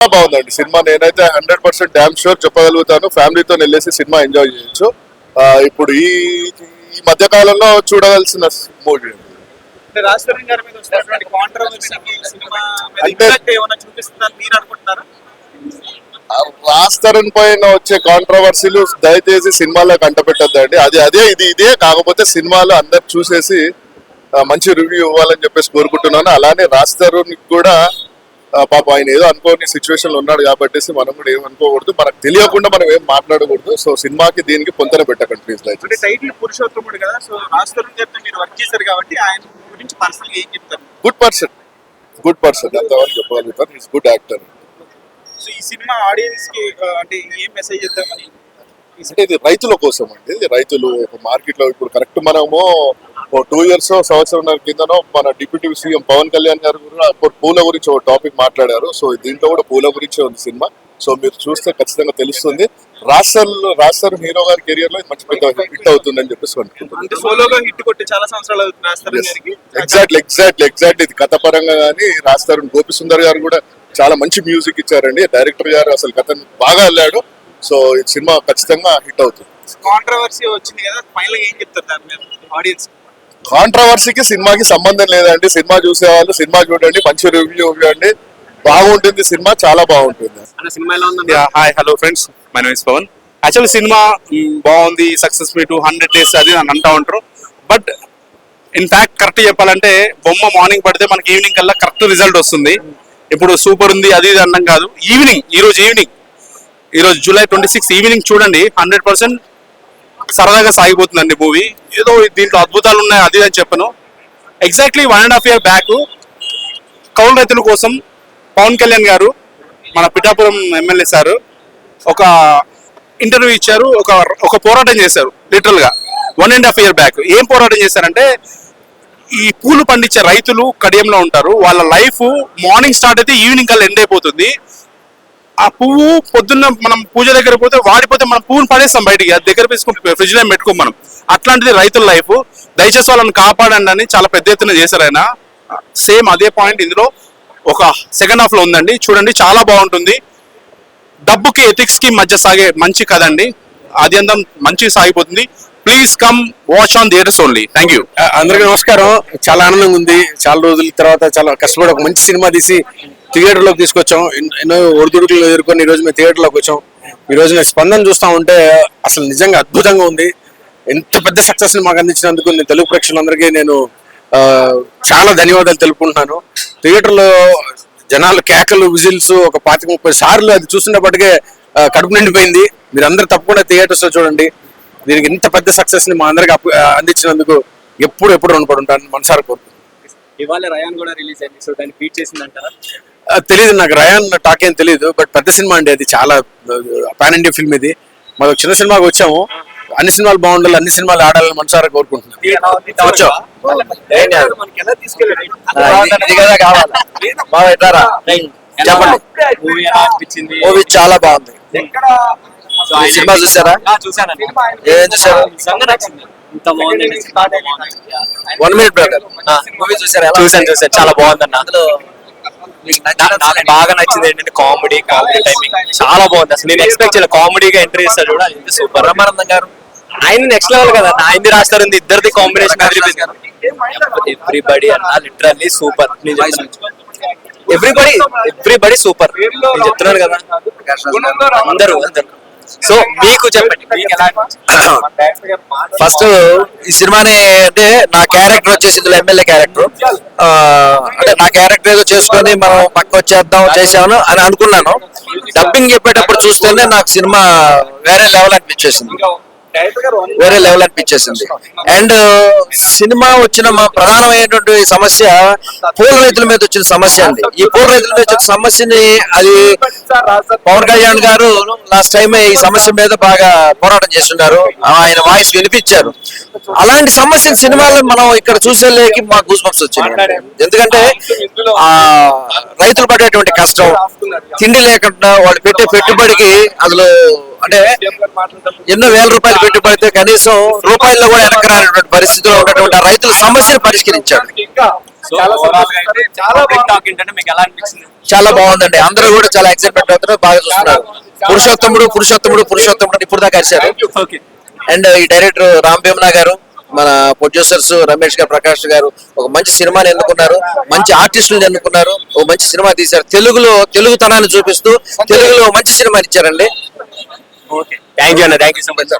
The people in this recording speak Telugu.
చాలా బాగుందండి. సినిమా నేనైతే హండ్రెడ్ పర్సెంట్ డ్యామ్ షూర్ చెప్పగలుగుతాను. ఫ్యామిలీతో వెళ్ళేసి సినిమా ఎంజాయ్ చేయొచ్చు. ఇప్పుడు ఈ ఈ మధ్య కాలంలో చూడవలసిన మూవీ రాస్తరన్ పైన వచ్చే కాంట్రవర్సీలు దయచేసి సినిమాలో కంటపెట్టద్దండి అది అదే ఇది ఇదే. కాకపోతే సినిమాలో అందరు చూసేసి మంచి రివ్యూ ఇవ్వాలని చెప్పేసి కోరుకుంటున్నాను. అలానే రాస్తరుణ్ కూడా పాప ఆయన ఏదో అనుకోని సిచ్యువేషన్లో ఉన్నాడు కాబట్టి మనం కూడా ఏం అనుకోకూడదు. మనకు తెలియకుండా మనం ఏం మాట్లాడకూడదు. సో సినిమాకి దీనికి పొంతన పెట్టకండి ప్లీజ్ దయచేసి. టైటిల్ పురుషోత్తముడు కదా సో గారితో మీరు వర్క్ చేశారు కాబట్టి ఆయన గురించి పర్సనల్ ఏం చెప్తారు? గుడ్ పర్సన్ గుడ్ పర్సన్ అంతవరకు చెప్పగలుగుతాను ఈస్ గుడ్ యాక్టర్ సో ఈ సినిమా ఆడియన్స్కి అంటే ఏం మెసేజ్ ఇద్దామని అంటే ఇది రైతుల కోసం అండి. రైతులు మార్కెట్లో ఇప్పుడు కరెక్ట్ మనము టూ ఇయర్స్ సంవత్సరం కిందనో మన డిప్యూటీ సీఎం పవన్ కళ్యాణ్ గారు కూడా పూల గురించి ఒక టాపిక్ మాట్లాడారు. సో దీంట్లో కూడా పూల గురించే ఉంది సినిమా. సో మీరు చూస్తే ఖచ్చితంగా తెలుస్తుంది. రాస్టర్ రాస్టర్ హీరో గారి కెరియర్లో మంచి పెద్ద హిట్ అవుతుందని చెప్పేసి ఎగ్జాక్ట్లీ ఎగ్జాక్ట్లీ ఎగ్జాక్ట్లీ ఇది కథ పరంగా కానీ రాస్తారు గోపి సుందర్ గారు కూడా చాలా మంచి మ్యూజిక్ ఇచ్చారండి. డైరెక్టర్ గారు అసలు కథను బాగా వెళ్ళాడు సో ఈ సినిమా ఖచ్చితంగా హిట్ అవుతుంది. కాంట్రవర్సీ వచ్చింది కదా ఫైనల్ ఏం చెప్తారు ఆడియన్స్ కాంట్రవర్సీకి సినిమాకి సంబంధం లేదండి. సినిమా చూసేవాళ్ళు సినిమా చూడండి మంచి రివ్యూ ఇవ్వండి. బాగుంటుంది సినిమా చాలా బాగుంటుంది. Hi hello friends my name is Pavan actual cinema మ్, బాగుంది సక్సెస్ మీట్ హండ్రెడ్ డేస్ అది అని అంటా ఉంటారు. బట్ ఇన్ఫాక్ట్ కరెక్ట్ చెప్పాలంటే బొమ్మ మార్నింగ్ పడితే మనకి ఈవినింగ్ కల్లా కరెక్ట్ రిజల్ట్ వస్తుంది. ఇప్పుడు సూపర్ ఉంది అది ఇది అన్నం కాదు. ఈవినింగ్ ఈ రోజు ఈవినింగ్ ఈ రోజు జూలై ట్వంటీ సిక్స్ ఈవినింగ్ చూడండి హండ్రెడ్ పర్సెంట్ సరదాగా సాగిపోతుందండి మూవీ. ఏదో దీంట్లో అద్భుతాలు ఉన్నాయి అది అని చెప్పను. Exactly one and half year back కౌలు రైతుల కోసం పవన్ కళ్యాణ్ గారు మన పిఠాపురం ఎమ్మెల్యే సార్ ఒక ఇంటర్వ్యూ ఇచ్చారు ఒక ఒక పోరాటం చేశారు లిటరల్గా one and half year back ఏం పోరాటం చేశారంటే ఈ పూలు పండించే రైతులు కడియంలో ఉంటారు వాళ్ళ లైఫ్ మార్నింగ్ స్టార్ట్ అయితే ఈవినింగ్ కల్లా ఎండ్ అయిపోతుంది. ఆ పువ్వు పొద్దున్న మనం పూజ దగ్గర పోతే వాడిపోతే మనం పువ్వును పడేస్తాం బయటికి. అది దగ్గర తీసుకుంటే ఫ్రిడ్జ్లో పెట్టుకోం మనం. అట్లాంటిది రైతుల లైఫ్ దయచేసి వాళ్ళని కాపాడండి అని చాలా పెద్ద ఎత్తున చేశారు ఆయన. సేమ్ అదే పాయింట్ ఇందులో ఒక సెకండ్ హాఫ్లో ఉందండి. చూడండి చాలా బాగుంటుంది. డబ్బుకి ఎథిక్స్కి మధ్య సాగే మంచి కదండి అది అంతా మంచిగా సాగిపోతుంది. Please come watch on theatres only thank you అందరికీ నమస్కారం. చాలా ఆనందంగా ఉంది. చాలా రోజుల తర్వాత చాలా కష్టపడి ఒక మంచి సినిమా తీసి థియేటర్లోకి తీసుకొచ్చాం. ఎన్నో ఒడిదుడుకులు ఎదుర్కొని ఈరోజు రోజు మేము థియేటర్లోకి వచ్చాం. ఈరోజు నేను స్పందన చూస్తా ఉంటే అసలు నిజంగా అద్భుతంగా ఉంది. ఎంత పెద్ద సక్సెస్ని మాకు అందించినందుకు నేను తెలుగు ప్రేక్షకులందరికీ నేను చాలా ధన్యవాదాలు తెలుపుకుంటున్నాను. థియేటర్లో జనాలు కేకలు విజిల్స్ ఒక పాతిక ముప్పై సార్లు అది చూస్తున్నప్పటికే కడుపు నిండిపోయింది. మీరు తప్పకుండా థియేటర్స్లో చూడండి. దీనికి ఇంత పెద్ద సక్సెస్ని మా అందరికి అందించినందుకు ఎప్పుడు ఎప్పుడు రుణపడి ఉంటాను మనసారి కోరుకుంటున్నాను. ఇవాళ రయాన్ కూడా రిలీజ్ అయింది. సో దాన్ని బీట్ చేసిందంటారా? ఆ, తెలీదు నాకు రయాన్ టాక్ ఏం తెలియదు బట్ పెద్ద సినిమా అండి అది చాలా పాన్ ఇండియా ఫిల్మ్ ఇది. మాకు చిన్న సినిమాకి వచ్చాము. అన్ని సినిమాలు బాగుండాలి అన్ని సినిమాలు ఆడాలని మనసారా కోరుకుంటున్నాను చెప్పండి. మూవీ చాలా బాగుంది. సినిమా చూసారా? ఏం చూసారు? బాగుంది వన్ మినిట్ బ్రదర్ మూవీ చూసారా? చూసాను చూసాను. చాలా బాగుందన్న. అందులో నా- నాకు బాగా నచ్చింది ఏంటంటే కామెడీ కామెడీ టైమింగ్ చాలా బాగుంది. అసలు నేను ఎక్స్పెక్ట్ చేయలేదు. కామెడీగా ఎంట్రీ ఇస్తారు కూడా అది సూపర్ రమానందం గారు. ఆయన నెక్స్ట్ లెవెల్ కదా. ఆయనది రాస్తారు ఇద్దరిది కాంబినేషన్ ఎవ్రీబడి అన్న literally super everybody everybody super నేను చెప్తున్నాను కదా. అందరూ అందరూ. సో మీకు చెప్పండి మీకు ఎలా ఫస్ట్ ఈ సినిమాని అంటే నా క్యారెక్టర్ వచ్చేసి ఇందులో ఎమ్మెల్యే క్యారెక్టర్. అంటే నా క్యారెక్టర్ ఏదో చేసుకొని మనం పక్క వచ్చేద్దాం చేసాము అని అనుకున్నాను. డబ్బింగ్ చెప్పేటప్పుడు చూస్తేనే నాకు సినిమా వేరే లెవెల్ అనిపించేసింది. వేరే లెవెల్ అనిపించేసింది. అండ్ సినిమా వచ్చిన మా ప్రధానమైనటువంటి సమస్య పూల రైతుల మీద వచ్చిన సమస్య అండి. ఈ పూల రైతుల మీద వచ్చిన సమస్యని అది పవన్ కళ్యాణ్ గారు లాస్ట్ టైం ఈ సమస్య మీద బాగా పోరాటం చేస్తున్నారు ఆయన వాయిస్ వినిపించారు. అలాంటి సమస్యని సినిమాలో మనం ఇక్కడ చూసేలేకి మాకు గూస్ బంప్స్ వచ్చింది ఎందుకంటే ఆ రైతులు పడేటువంటి కష్టం. తిండి లేకుండా వాళ్ళు పెట్టే పెట్టుబడికి అందులో అంటే ఎన్నో వేల రూపాయలు పెట్టుబడితే కనీసం రూపాయల్లో కూడా వెనక రానటువంటి పరిస్థితిలో ఉన్నటువంటి రైతుల సమస్యను పరిష్కరించాడు చాలా బాగుందండి. అందరూ కూడా చాలా ఎక్సైట్మెంట్ అవుతున్నారు బాగా చూస్తున్నారు. పురుషోత్తముడు పురుషోత్తముడు పురుషోత్తముడు అని ఇప్పుడు దాకా ఓకే అండ్ ఈ డైరెక్టర్ రామ్ భీమనా గారు మన ప్రొడ్యూసర్స్ రమేష్ గారు ప్రకాష్ గారు ఒక మంచి సినిమాని ఎన్నుకున్నారు. మంచి ఆర్టిస్టులను ఎన్నుకున్నారు. ఒక మంచి సినిమా తీశారు. తెలుగులో తెలుగుతనాన్ని చూపిస్తూ తెలుగులో మంచి సినిమా ఇచ్చారండి. ఓకే థ్యాంక్ యూ అన్న. Thank you so much